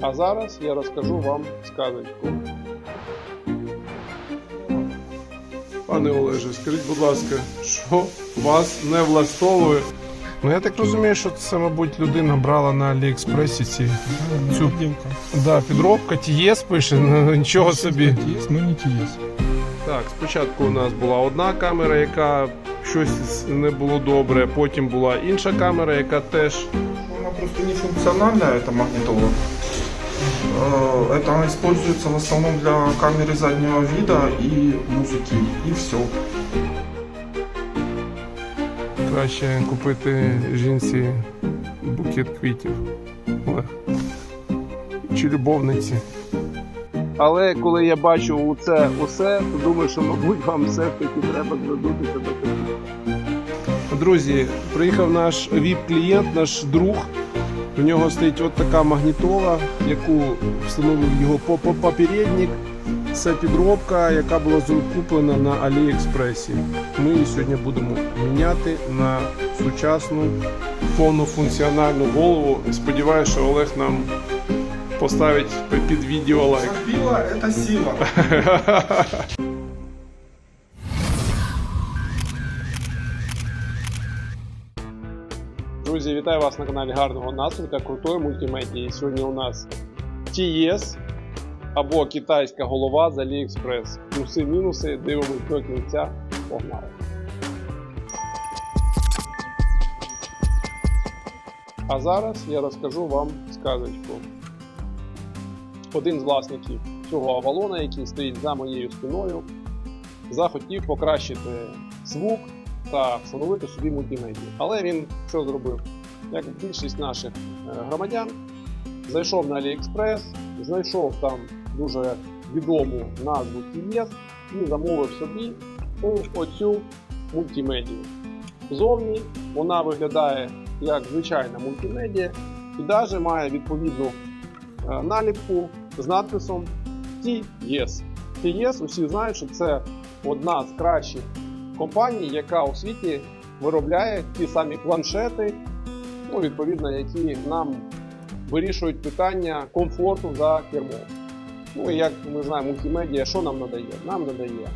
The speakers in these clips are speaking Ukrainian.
А зараз я розкажу вам сказочку. Пане Олеже, скажіть, будь ласка, що вас не влаштовує? Ну я так розумію, що це, мабуть, людина брала на Аліекспресі ці цю да, підробка, TS пише, ну, нічого собі. Но не TS. Так, спочатку у нас була одна камера, яка щось не було добре, потім була інша камера, яка теж Она просто не функциональная, эта магнитола. Э, Это она используется в основном для камеры заднего вида и музыки, и все. Краще купити жінці букет квітів. Олег. Чи любовниці. Але коли я бачу це усе, то думаю, що мабуть вам все ж таки треба звернутися до такого. Друзі, приїхав наш ВІП-клієнт, наш друг. У нього стоїть от така магнітола, яку встановив його по- по- попередник. Це підробка, яка була куплена на Аліекспресі. Ми її сьогодні будемо міняти на сучасну повнофункціональну голову. Сподіваюся, що Олег нам поставить під відео лайк. Это сила. Друзі, вітаю вас на каналі гарного настрою та крутої мультимедії. Сьогодні у нас TS або китайська голова з AliExpress. Плюси, мінуси, дивимось до кінця. Погнали. А зараз я розкажу вам сказочку. Один з власників цього авалона, який стоїть за моєю спиною, захотів покращити звук та встановити собі мультимедію. Але він що зробив? Як більшість наших е, громадян, зайшов на AliExpress, знайшов там дуже відому назву TVS і замовив собі оцю мультимедію. Зовні вона виглядає як звичайна мультимедія і навіть має відповідну е, наліпку з надписом TES. TES усі знають, що це одна з кращих компаній, яка у світі виробляє ті самі планшети, ну, відповідно, які нам вирішують питання комфорту за кермом. Ну і як ми знаємо, мультимедіа, що нам надає? Нам надає.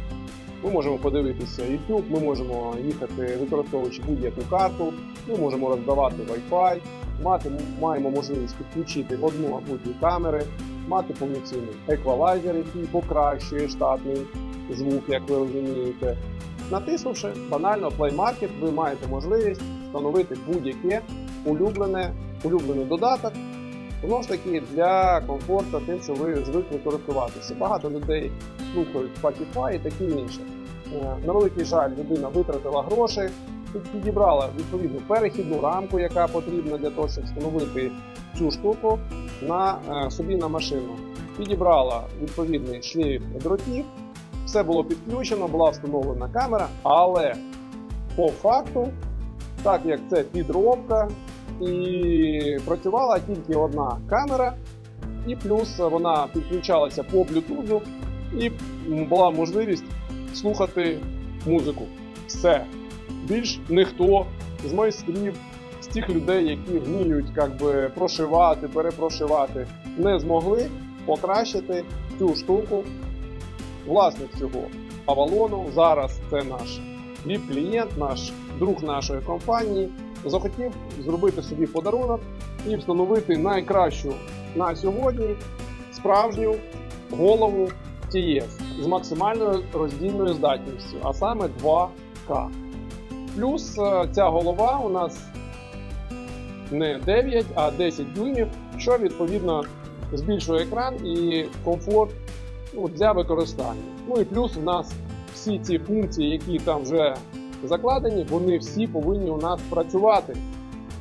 Ми можемо подивитися YouTube, ми можемо їхати, використовуючи будь-яку карту, ми можемо роздавати Wi-Fi, мати, маємо можливість підключити одну або дві камери, мати повноцінний еквалайзер, який покращує штатний звук, як ви розумієте. Натиснувши банально Play Market, ви маєте можливість встановити будь-яке улюблене, улюблений додаток. Знову ж таки, для комфорту тим, що ви звикли користуватися. Багато людей слухають Spotify і таке інше. Е, На великий жаль, людина витратила гроші, під- підібрала відповідну перехідну рамку, яка потрібна для того, щоб встановити цю штуку на е, собі на машину. Підібрала відповідний шлейф дротів, все було підключено, була встановлена камера, але по факту, так як це підробка, і працювала тільки одна камера, і плюс вона підключалася по Bluetooth, і була можливість слухати музику. Все. Більш ніхто з майстрів, з тих людей, які вміють як би, прошивати, перепрошивати, не змогли покращити цю штуку власник цього Авалону, зараз це наш віп-клієнт, наш друг нашої компанії, захотів зробити собі подарунок і встановити найкращу на сьогодні справжню голову TS з максимальною роздільною здатністю, а саме 2К. Плюс е, ця голова у нас не 9, а 10 дюймів, що відповідно збільшує екран і комфорт ну, для використання. Ну і плюс у нас всі ці функції, які там вже закладені, вони всі повинні у нас працювати.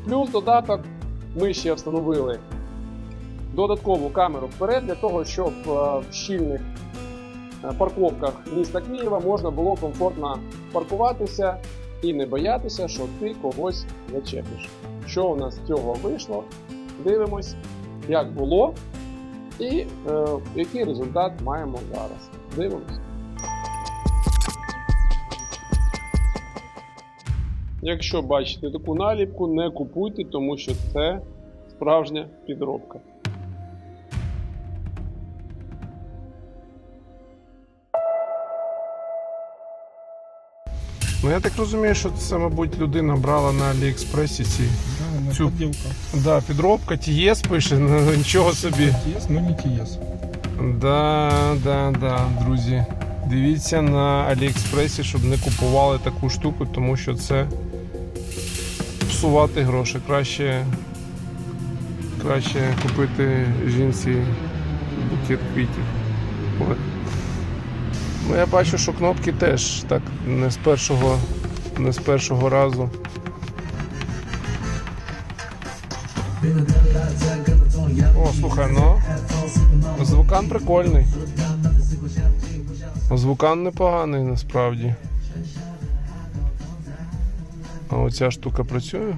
Плюс додаток ми ще встановили додаткову камеру вперед для того, щоб е, в щільних е, парковках міста Києва можна було комфортно паркуватися і не боятися, що ти когось зачепиш. Що у нас з цього вийшло? Дивимось, як було, і е, який результат маємо зараз. Дивимось. Якщо бачите таку наліпку, не купуйте, тому що це справжня підробка. Ну я так розумію, що це, мабуть, людина брала на Аліекспресі ці. Да, Цю- подделка. Да, підробка, TS пише, ну нічого собі. TS, но не TS. Да, да, да, друзі. Дивіться на Аліекспресі, щоб не купували таку штуку, тому що це псувати гроші. Краще, краще купити жінці букет квітів. От. Ну, я бачу, що кнопки теж так не з першого, не з першого разу. О, слухай, ну звукан прикольний. Звукан непоганий насправді. А оця штука працює?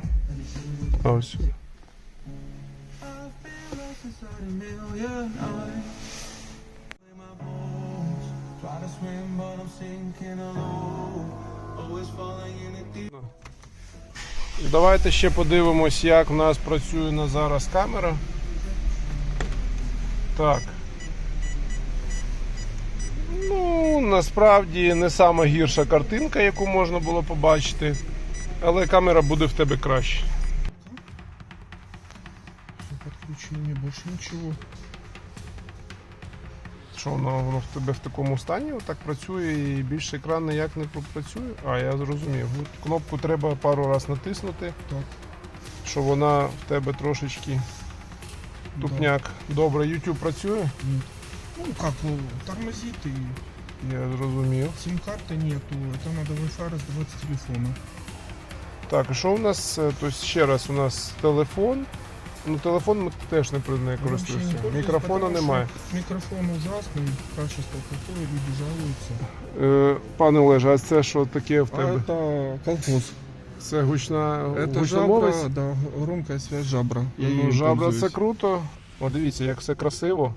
А ось. Swim, but I'm sinking alone. Always falling in the deep. Давайте ще подивимось, як в нас працює на зараз камера. Так. Ну, насправді не сама гірша картинка, яку можна було побачити. Але камера буде в тебе краще. Подключение, больше ничего. Що воно, воно в тебе в такому стані отак працює і більше екран ніяк не працює? А, я зрозумів. Кнопку треба пару раз натиснути, Так. щоб вона в тебе трошечки тупняк. Добре, YouTube працює? Ну как, ну, тормозит и Я зрозумів. сим-карты нету. Это надо Wi-Fi раздавать с телефона. Так, і що у нас? Тобто ще раз у нас телефон. Ну, телефон ми теж не при- не Вообще не користуємося. пользуюсь, Мікрофона потому что немає. Микрофон ужасный, качество плохое, люди жалуются. Е, пане Олеже, а це що таке в А тебе? это колхоз. Це гучна Это гучномовець? жабра, да, громкая связь жабра. Я Ну, ею жабра пользуюсь. це круто. О, дивіться, як все красиво. На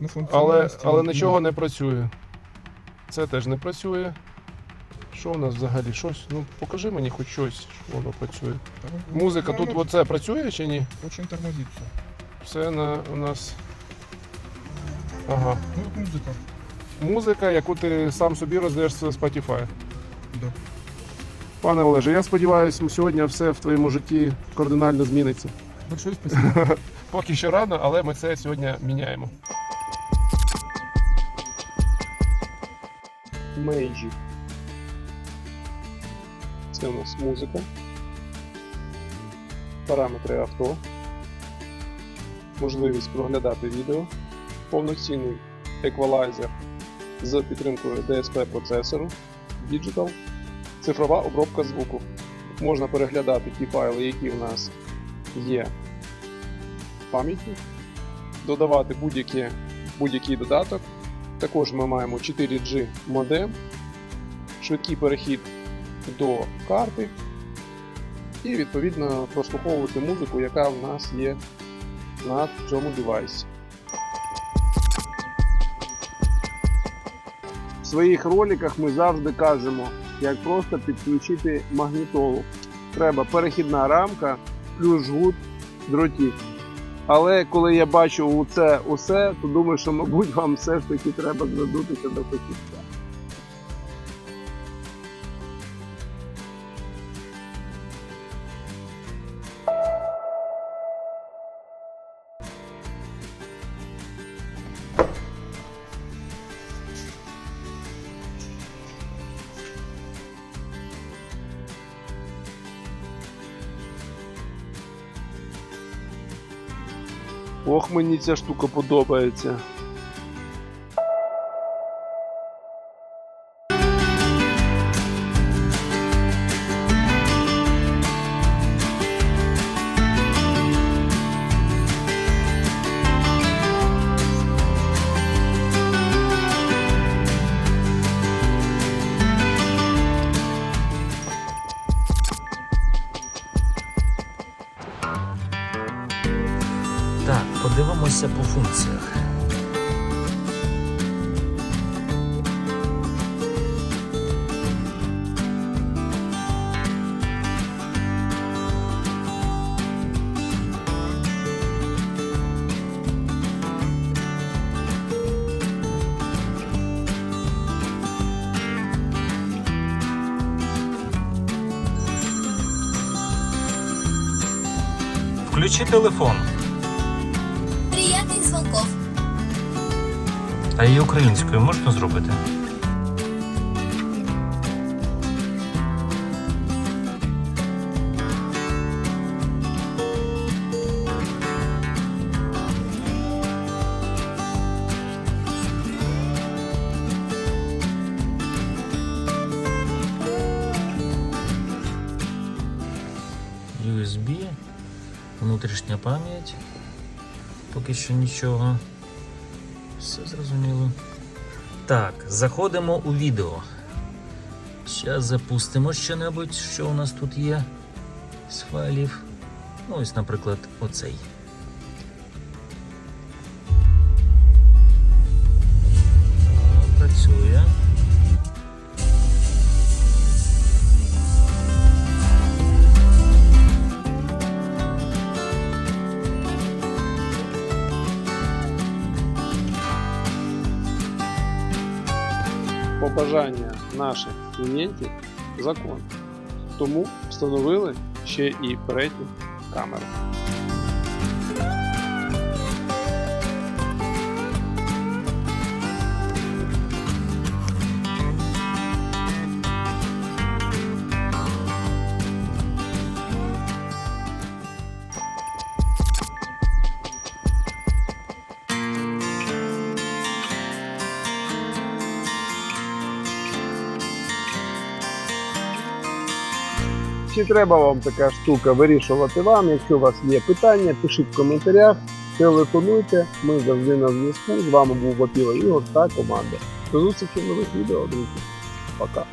Але, функциональности але не- нічого не працює. Це теж не працює. Що у нас взагалі? Щось? Ну покажи мені хоч щось, що воно працює. Да. Музика тут Ну, оце працює чи ні? Очень тормозит все. На, у нас. Ага. Ну вот музыка. Музика, яку ти сам собі роздаєш з Spotify. Да. Пане Олеже, я сподіваюся, сьогодні все в твоєму житті кардинально зміниться. Большое спасибо. Поки що рано, але ми це сьогодні міняємо. Мейджі. Це у нас музика. Параметри авто. Можливість проглядати відео. Повноцінний еквалайзер з підтримкою DSP процесору. Digital. Цифрова обробка звуку. Можна переглядати ті файли, які в нас є в пам'яті, додавати будь-який додаток. Також ми маємо 4G модем, швидкий перехід до карти і відповідно прослуховувати музику, яка в нас є на цьому девайсі. В своїх роликах ми завжди кажемо, як просто підключити магнітолу. Треба перехідна рамка плюс жгут дротів. Але коли я бачу це усе, то думаю, що мабуть вам все ж таки треба звернутися до фахівця. Ох, мені ця штука подобається. пройдемося по функціях. Включи телефон. А її українською можна зробити? USB, внутрішня пам'ять. Поки що нічого. Все зрозуміло. Так, заходимо у відео. Зараз запустимо що-небудь, що у нас тут є з файлів. Ну, ось, наприклад, оцей. Побажання наших клієнтів закон. Тому встановили ще і передню камеру. Чи треба вам така штука вирішувати вам? Якщо у вас є питання, пишіть в коментарях, телефонуйте. Ми завжди на зв'язку. З вами був Вапіла Ігор та команда. До зустрічі в нових відео, друзі. Пока.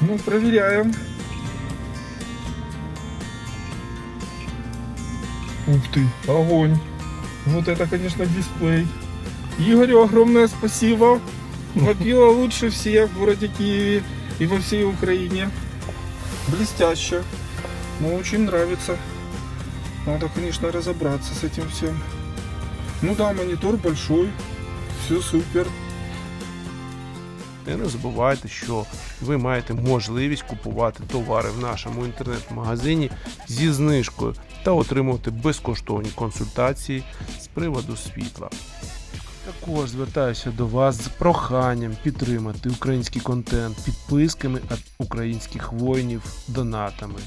Ну, проверяем. Ух ты, огонь. Вот это, конечно, дисплей. Игорю огромное спасибо. Вопила лучше всех в городе Киеве и во всей Украине. Блестяще. Ну, очень нравится. Надо, конечно, разобраться с этим всем. Ну да, монитор большой. Все супер. І не забувайте, що ви маєте можливість купувати товари в нашому інтернет-магазині зі знижкою та отримувати безкоштовні консультації з приводу світла. Також звертаюся до вас з проханням підтримати український контент підписками від українських воїнів донатами.